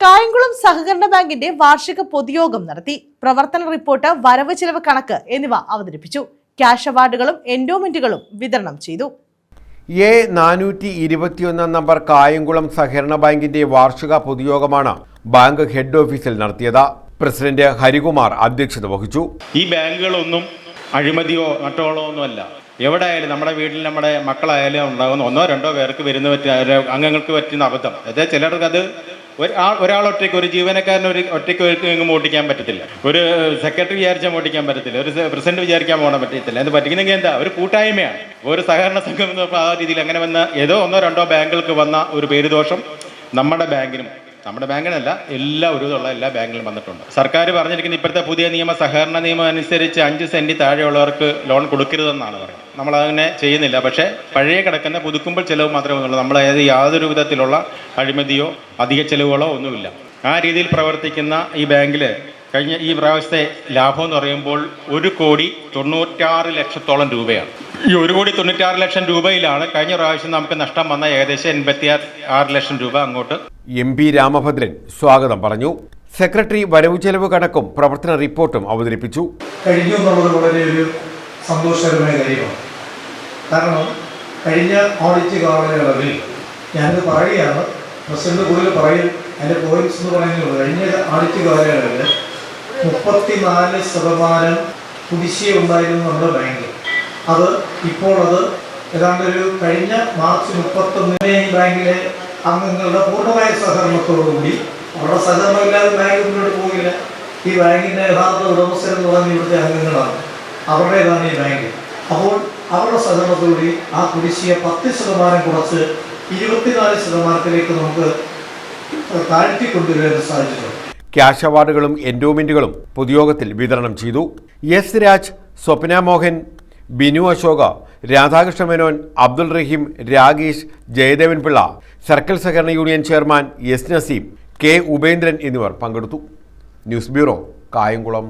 കായംകുളം സഹകരണ ബാങ്കിന്റെ വാർഷിക പൊതുയോഗം നടത്തി. പ്രവർത്തന റിപ്പോർട്ട് വരവ് ചെലവ് കണക്ക് എന്നിവ അവതരിപ്പിച്ചു. ക്യാഷ് അവാർഡുകളും എൻഡോമെന്റുകളും വിതരണം ചെയ്തു. എ നാനൂറ്റി ഇരുപത്തിയൊന്നാം നമ്പർ കായംകുളം സഹകരണ ബാങ്കിന്റെ വാർഷിക പൊതുയോഗമാണ് ബാങ്ക് ഹെഡ് ഓഫീസിൽ നടത്തിയത്. പ്രസിഡന്റ് ഹരികുമാർ അധ്യക്ഷത വഹിച്ചു. ഈ ബാങ്കുകളൊന്നും അഴിമതിയോ നട്ടോളോ ഒന്നുമല്ല. എവിടെ ആയാലും നമ്മുടെ വീട്ടിൽ നമ്മുടെ മക്കളായാലും ഉണ്ടാകുന്ന ഒന്നോ രണ്ടോ പേർക്ക് വരുന്ന പറ്റിയ അംഗങ്ങൾക്ക് പറ്റുന്ന അബദ്ധം. അതായത് ചിലർക്ക് അത് ഒരാൾ ഒറ്റയ്ക്ക് ഒരു ജീവനക്കാരന് ഒരു ഒറ്റയ്ക്ക് എങ്ങും ഓടിക്കാൻ പറ്റത്തില്ല. ഒരു സെക്രട്ടറി വിചാരിച്ചാൽ ഓടിക്കാൻ പറ്റത്തില്ല. ഒരു പ്രസിഡന്റ് വിചാരിക്കാൻ പോകാൻ പറ്റത്തില്ല. എന്ത് പറ്റിക്കുന്നെങ്കിൽ എന്താ? ഒരു കൂട്ടായ്മയാണ്. ഒരു സഹകരണ സംഘം എന്ന് ആ രീതിയിൽ അങ്ങനെ വന്ന ഏതോ ഒന്നോ രണ്ടോ ബാങ്കുകൾക്ക് വന്ന ഒരു പേരുദോഷം നമ്മുടെ ബാങ്കിനും നമ്മുടെ ബാങ്കിനല്ല എല്ലാ ഒരുവിധമുള്ള എല്ലാ ബാങ്കിലും വന്നിട്ടുണ്ട്. സർക്കാർ പറഞ്ഞിരിക്കുന്ന ഇപ്പോഴത്തെ പുതിയ നിയമ സഹകരണ നിയമം അനുസരിച്ച് അഞ്ച് സെന്റ് താഴെയുള്ളവർക്ക് ലോൺ കൊടുക്കരുതെന്നാണ് പറയുന്നത്. നമ്മൾ അങ്ങനെ ചെയ്യുന്നില്ല. പക്ഷേ പഴയ കിടക്കുന്ന പുതുക്കുമ്പോൾ ചിലവ് മാത്രമേ ഒന്നുള്ളൂ നമ്മൾ അതായത് യാതൊരു വിധത്തിലുള്ള അഴിമതിയോ അധിക ചിലവുകളോ ഒന്നുമില്ല. ആ രീതിയിൽ പ്രവർത്തിക്കുന്ന ഈ ബാങ്കിൽ കഴിഞ്ഞ ഈ പ്രാവശ്യത്തെ ലാഭം എന്ന് പറയുമ്പോൾ ഒരു കോടി തൊണ്ണൂറ്റാറ് ലക്ഷത്തോളം രൂപയാണ്. ഈ ഒരു കോടി തൊണ്ണൂറ്റാറ് ലക്ഷം രൂപയിലാണ് കഴിഞ്ഞ പ്രാവശ്യം നമുക്ക് നഷ്ടം വന്ന ഏകദേശം എൺപത്തി ആറ് ലക്ഷം രൂപ അങ്ങോട്ട് എം പി രാമഭദ്രൻ സ്വാഗതം പറഞ്ഞു. സെക്രട്ടറി വരവ് ചെലവ് കണക്കും പ്രവർത്തന റിപ്പോർട്ടും അവതരിപ്പിച്ചു. കഴിഞ്ഞു എന്നുള്ളത് വളരെ ഒരു സന്തോഷകരമായ കാര്യമാണ്. കാരണം കഴിഞ്ഞ ഓഡിറ്റ് കാലയളവിൽ ഞാനത് പറയുകയാണ്. പ്രസിഡന്റ് കൂടുതൽ പറയും അതിന്റെ പോയിന്റ്സ് എന്ന് പറയുന്നത് കഴിഞ്ഞ ഓഡിറ്റ് കാലയളവിൽ മുപ്പത്തിനാല് ശതമാനം കുടിശ്ശിക ഉണ്ടായിരുന്നു നമ്മുടെ ബാങ്കിൽ അത് ഇപ്പോൾ അത് ഏതാണ്ട് ഒരു കഴിഞ്ഞ മാർച്ച് മുപ്പത്തൊന്നിനെ ബാങ്കിലെ അംഗങ്ങളുടെ പൂർണമായ സഹകരണത്തോടുകൂടി അവരുടെ സഹകരണമില്ലാതെ ബാങ്ക് മുന്നോട്ട് പോകില്ല. ഈ ബാങ്കിന്റെ യഥാർത്ഥ ഉടമസ്ഥരെന്ന് പറഞ്ഞ ഇവിടുത്തെ അംഗങ്ങളാണ്. അവരുടേതാണ് ഈ ബാങ്ക്. അപ്പോൾ അവരുടെ സഹകരണത്തോടുകൂടി ആ കുടിശ്ശിയെ പത്ത് ശതമാനം കുറച്ച് ഇരുപത്തിനാല് ശതമാനത്തിലേക്ക് നമുക്ക് താഴ്ത്തി കൊണ്ടുവരാൻ സാധിച്ചിട്ടുണ്ട്. ക്യാഷ് അവാർഡുകളും എൻഡോമെന്റുകളും പൊതുയോഗത്തിൽ വിതരണം ചെയ്തു എസ് രാജ് സ്വപ്ന മോഹൻ ബിനു അശോക രാധാകൃഷ്ണ മേനോൻ അബ്ദുൾ റഹീം രാഗേഷ് ജയദേവൻ പിള്ള. സർക്കിൾ സഹകരണ union chairman S Naseem K Upendran എന്നിവർ പങ്കെടുത്തു. News bureau Kayamkulam.